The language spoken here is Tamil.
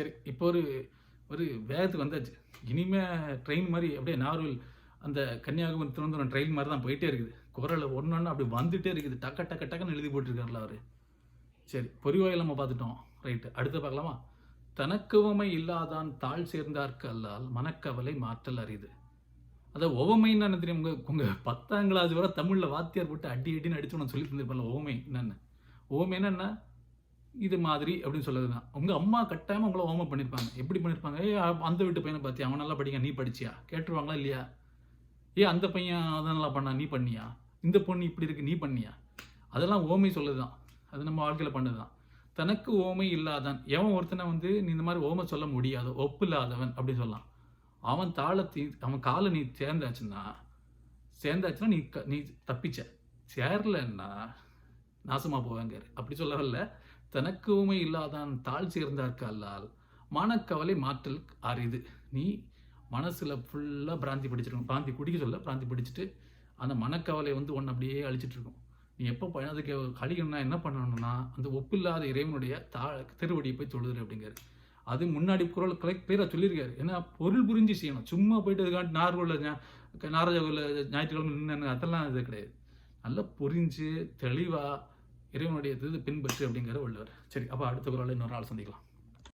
சரி இப்போ ஒரு ஒரு வேகத்துக்கு வந்தாச்சு. இனிமே ட்ரெயின் மாதிரி அப்படியே நார்வல் அந்த கன்னியாகுமரி திருவனந்தபுரம் ட்ரெயின் மாதிரி தான் போயிட்டே இருக்குது. குரல் ஒன்று ஒன்று அப்படி வந்துகிட்டே இருக்குது. டக்க டக்க டக்குன்னு எழுதி போட்டிருக்காருல அவர். சரி பொறிவாயில் நம்ம பார்த்துட்டோம். ரைட்டு அடுத்து பார்க்கலாமா? தனக்குவமை இல்லாதான் தாழ் சேர்ந்தார்க்கு அல்லால் மனக்கவலை மாற்றல் அரிது. அதை ஒவமைன்னு என்ன தெரியும். உங்கள் உங்கள் பத்தாம் கிளாஸ் வரை தமிழில் வாத்தியார் போட்டு அடி அடின்னு அடிச்சு நான் சொல்லி தந்திருப்பேன்ல ஓமை என்னென்ன. ஓமைன்னா என்ன இது மாதிரி அப்படின்னு சொல்லுது தான் உங்கள் அம்மா கட்டாயமாக உங்களை ஓமை பண்ணியிருப்பாங்க எப்படி பண்ணியிருப்பாங்க ஏ அந்த வீட்டு பையனை பார்த்தியா? அவன் நல்லா படிக்க? நீ படிச்சியா? கேட்டுருவாங்களா இல்லையா? ஏ அந்த பையன் அதை நல்லா பண்ணா? நீ பண்ணியா? இந்த பொண்ணு இப்படி இருக்கு? நீ பண்ணியா? அதெல்லாம் ஓமை சொல்லுதான். அது நம்ம வாழ்க்கையில் பண்ணது தான் தனக்கு ஓமை இல்லாதான் எவன் ஒருத்தனை வந்து நீ இந்த மாதிரி ஓமை சொல்ல முடியாது ஒப்பு இல்லாதவன் அப்படின்னு சொல்லலாம். அவன் தாளத்தை அவன் காலை நீ சேர்ந்தாச்சுன்னா சேர்ந்தாச்சுன்னா நீ க- நீ தப்பிச்ச. சேரலன்னா நாசமாக போவாங்க அப்படி சொல்ல வரல. தனக்கு இல்லாதான் தாழ் சேர்ந்தார்க்கு மனக்கவலை மாற்றல் அரிது. நீ மனசில் ஃபுல்லாக பிராந்தி பிடிச்சிருக்கும் பிராந்தி குடிக்க சொல்ல பிராந்தி பிடிச்சிட்டு அந்த மனக்கவலை வந்து ஒன்று அப்படியே அழிச்சிட்ருக்கும் நீ எப்போ பயணத்துக்கு கழிக்கணும்னா என்ன பண்ணணும்னா அந்த ஒப்பில்லாத இறைவனுடைய தா திருவடியை போய் தொழுதுரு அப்படிங்கிறாரு. அது முன்னாடி குரல் கிளியராக சொல்லியிருக்காரு. ஏன்னா பொருள் புரிஞ்சு செய்யணும். சும்மா போயிட்டு அதுக்காண்டி நார்கோவில் நாரஜாவில் ஞாயிற்றுக்கிழமை நின்று அதெல்லாம் இது கிடையாது. நல்லா புரிஞ்சு தெளிவாக இறைவனுடைய இது பின்பற்று அப்படிங்கிற உள்ளவர் சரி அப்போ அடுத்த குரலில் இன்னொரு நாள் சந்திக்கலாம்.